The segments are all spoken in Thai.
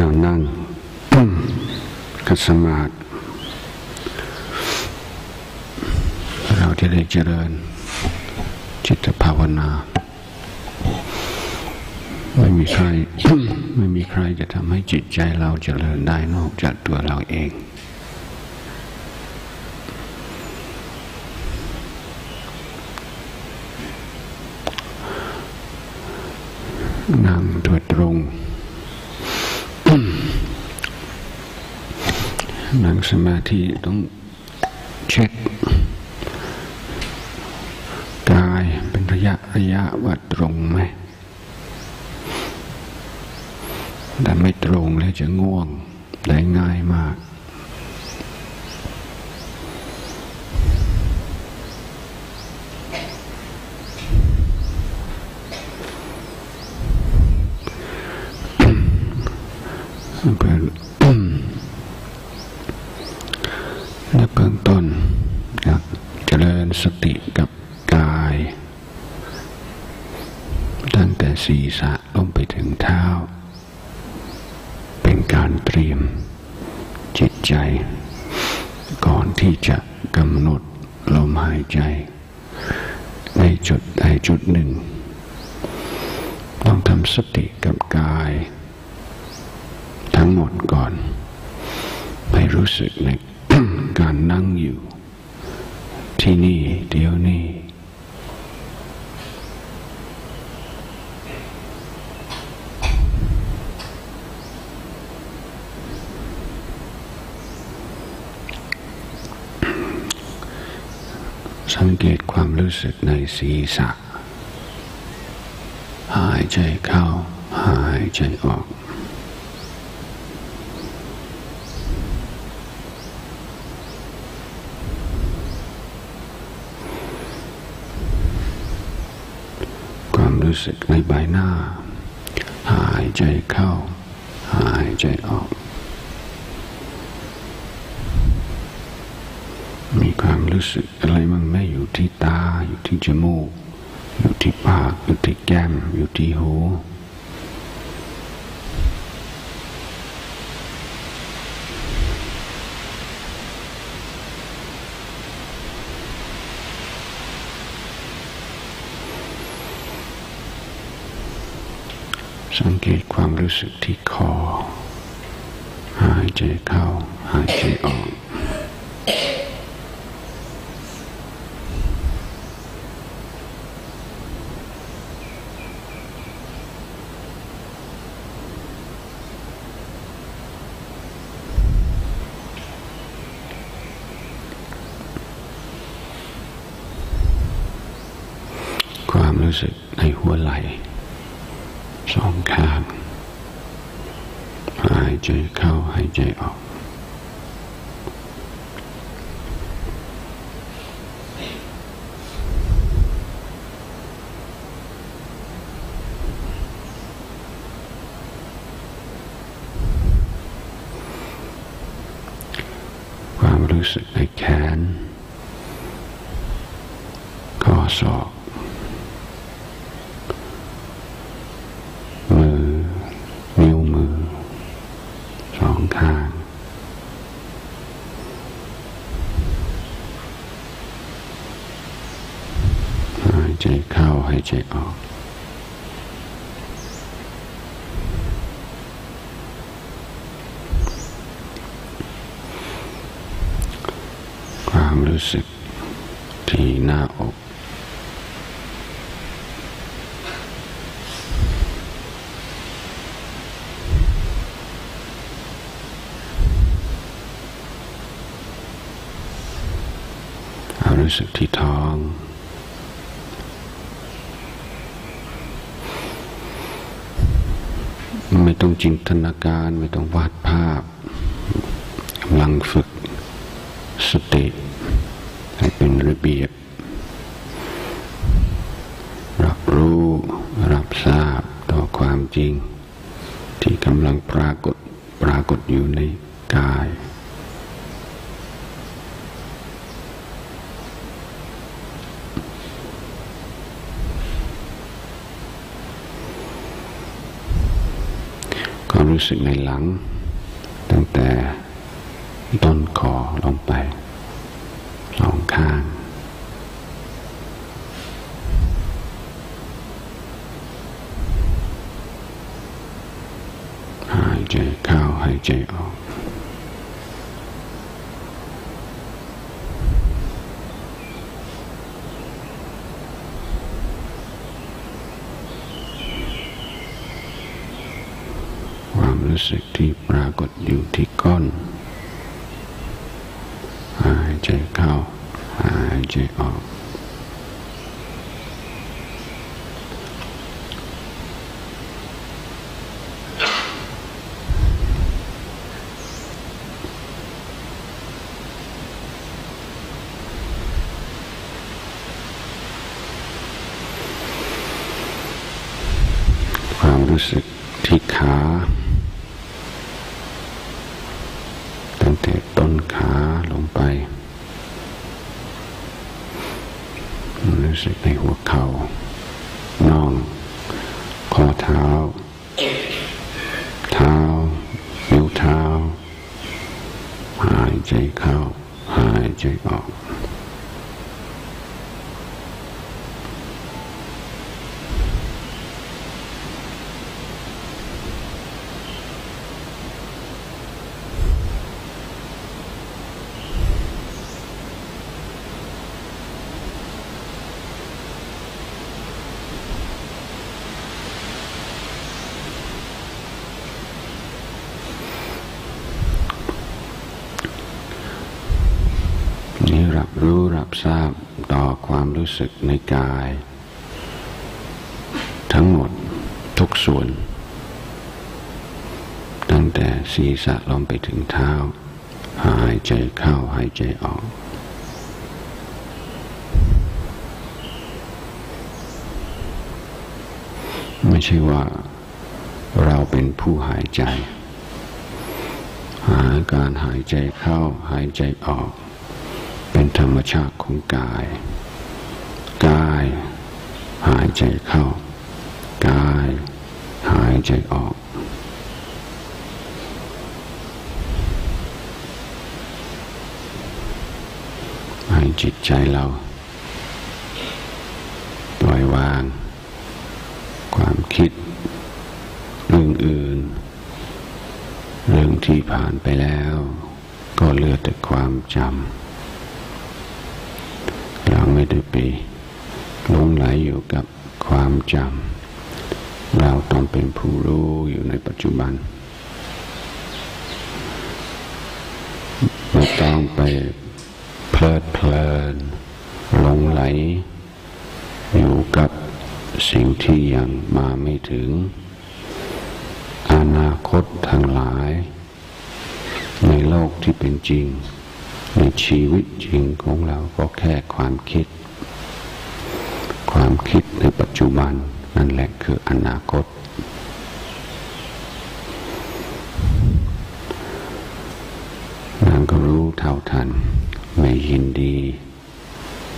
แล้วนั่งคัสมาธิเราจะได้เจริญ จิตภาวนา ไม่มีใคร ไม่มีใครจะทำให้จิตใจเราเจริญได้นอกจากตัวเราเองนั่งตัวตรง นั่งสมาธิต้องเช็คกายเป็นระยะระยะว่าตรงไหมแต่ไม่ตรงแล้วจะง่วงได้ง่ายมากเพื่อและเบื้องต้นครับเจริญสติกับกาย ตั้งแต่ศีรษะลงไปถึงเท้า เป็นการเตรียมจิตใจ ก่อนที่ จะกำหนดลมหายใจ ในจุดใดจุดหนึ่ง ต้องทำสติกับกาย ทั้งหมดก่อนให้รู้สึกในการนั่งอยู่ ที่นี่เดี๋ยวนี้ สังเกตความรู้สึกในศีรษะ หายใจเข้า หายใจออก ความรู้สึกในใบหน้า หายใจเข้า หายใจออกมีความรู้สึกอะไรมันไม่ อยู่ที่ตา อยู่ที่จมูก อยู่ที่ปาก อยู่ที่แก้ม อยู่ที่หูสังเกตความรู้สึกที่คอ หายใจเข้า หายใจออก รู้สึกในหัวไหล่สองข้างหายใจเข้าหายใจออก ความรู้สึกในแขน ข้อศอก มือ นิ้วมือ สองข้าง หายใจเข้า หายใจออก ความรู้สึกที่หน้าอกความรู้สึกที่ท้อง ไม่ ต้องจินตนาการไม่ต้องวาดภาพกำลังฝึกสติให้เป็นระเบียบ รับรู้รับทราบต่อความจริง ที่กำลังปรากฏปรากฏอยู่ในกาย ค ความ รู้สึกในหลัง ตั้งแต่ต้นคอลงไปสองข้างหายใจเข้าหายใจออก ความ รู้สึกที่ปรากฏอยู่ที่ก้น หายใจเข้า หายใจออก ความรู้สึกที่ขา ตั้งแต่ต้นขาลงไปรู้สึกในหัวเขา่าน่องข้อเท้า เท้านิ้วเท้า หายใจเข้า หายใจออก นี้รับรู้รับ ทราบต่อความรู้สึกในกาย ทั้งหมดทุกส่วน ตั้งแต่ศีรษะลงไปถึงเท้า หายใจเข้าหายใจออกไม่ใช่ว่าเราเป็นผู้หายใจ หาการหายใจเข้าหายใจออก เป็นธรรมชาติของกาย กายหายใจเข้า กายหายใจออก ให้จิตใจเรา ปล่อยวาง ความคิด เรื่องอื่น เรื่องที่ผ่านไปแล้ว ก็เหลือแต่ความจำ ไม่ได้ไปหลงไหลอยู่กับความจำเราต้องเป็นผู้รู้อยู่ในปัจจุบันไม่ต้องไปเพลิดเพลินหลงไหล อยู่กับสิ่งที่ยังมาไม่ถึง อนาคตทั้งหลาย ในโลกที่เป็นจริง ในชีวิตจริงของเราก็แค่ความคิด ความคิดในปัจจุบันนั่นแหละคืออนาคต นางก็รู้เท่าทัน ไม่ยินดี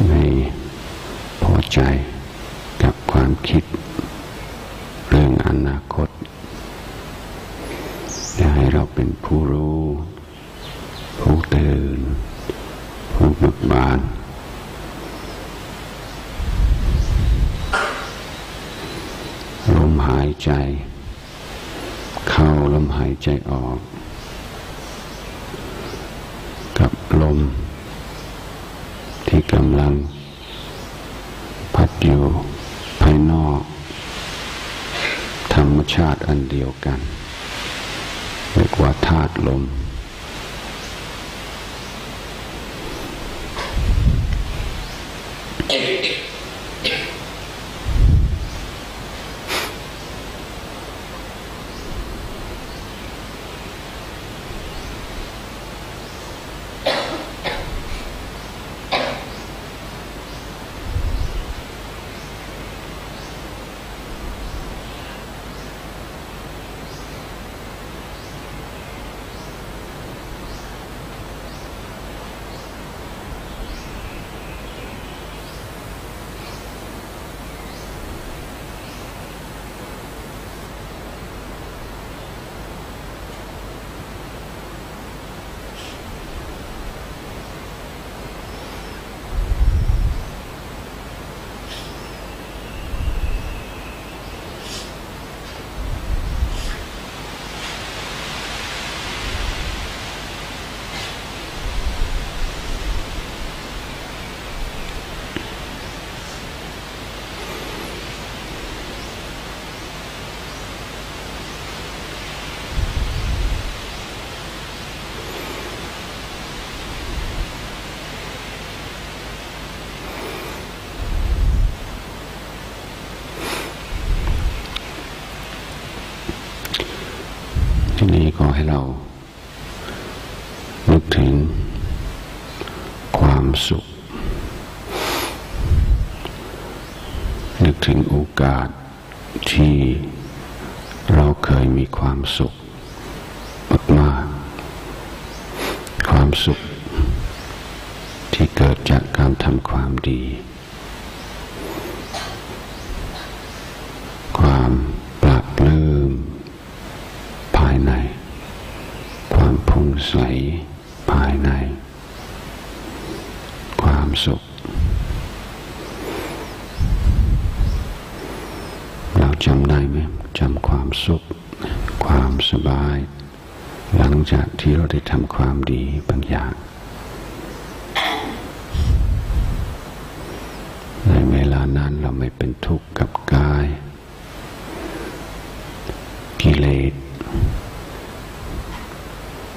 ไม่พอใจกับความคิด เรื่องอนาคตอยากให้เราเป็นผู้รู้ ผู้ตื่น ผู้เบิกบาน ลมหายใจ เข้าลมหายใจออก กับลม ที่กำลัง พัดอยู่ภายนอก ธรรมชาติอันเดียวกันเรียกว่าธาตุลม เอให้เรานึกถึงความสุข นึกถึงโอกาสที่เราเคยมีความสุขมากๆความสุขที่เกิดจากการทำความดี ความปราบปลื้มภายใน ความพุ่งใสภายใน ความสุข เราจำได้ไหมจำความ สุข ความสบาย หลังจากที่เราได้ทำความดีบางอย่าง ในเวลานั้นเราไม่เป็นทุกข์กับกาย กิเลส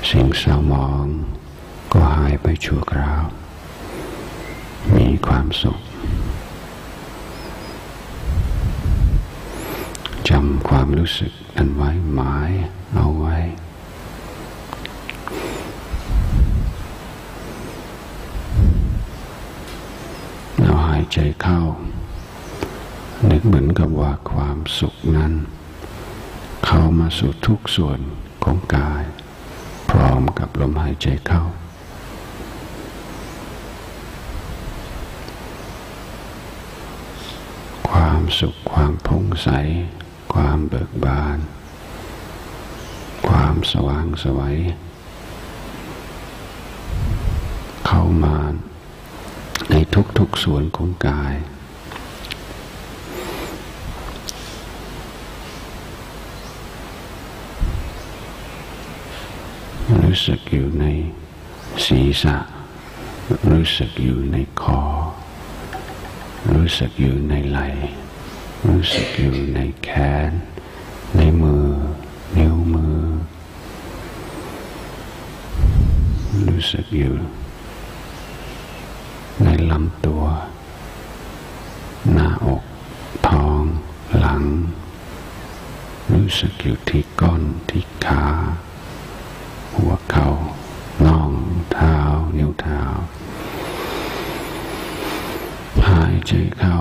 สิ่งเศร้าหมอง ก็หายไปชั่วคราว มีความสุขจำ ความรู้สึกนั้นไว้หมายเอาไว้ เราหายใจเข้า นึกเหมือนกับว่าความสุขนั้น เข้ามาสู่ทุกส่วนของกาย พร้อมกับลมหายใจเข้าความสุขความพงใส ความเบิกบาน ความสว่างสวัย เข้ามาในทุกๆส่วนของกาย รู้สึกอยู่ในศีรษะ รู้สึกอยู่ในคอ รู้สึกอยู่ในไหล่ รู้สึกอยู่ในแขน ในมือ นิ้วมือ รู้สึกอยู่ ในลำตัว หน้าอก ท้อง หลัง รู้สึกอยู่ที่ก้นที่ขา หัวเขา่าน่องเท้า นิ้วเท้า หายใจเข้า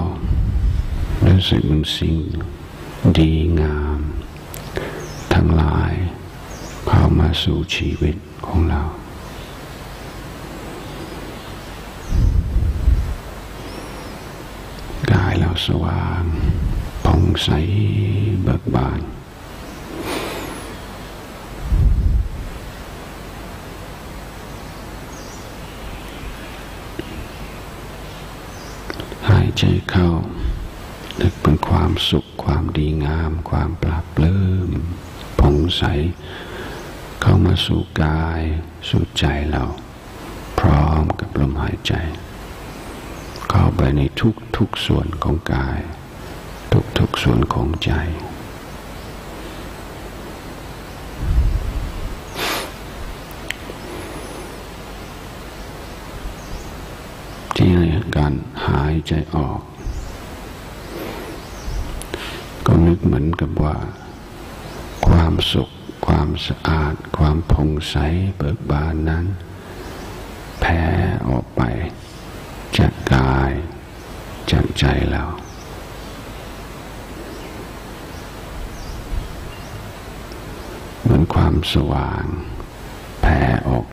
รู้สึกมันสิ่งดีงาม ทั้งหลายเข้ามาสู่ชีวิตของเรา กายเราสว่างผ่องใสเบิกบานหายใจเข้า เป็นความสุขความดีงาม ความปราบปลื้มผ่องใส เข้ามาสู่กาย สู่ใจเรา พร้อมกับลมหายใจ เข้าไปในทุกทุกส่วนของกาย ทุกทุกส่วนของใจที่การหายใจออก ก็นึกเหมือนกับว่า ความสุข ความสะอาด ความผ่องใสเบิกบานนั้นแผ่ออกไปจากกายจากใจเราเหมือนความสว่างแผ่ออก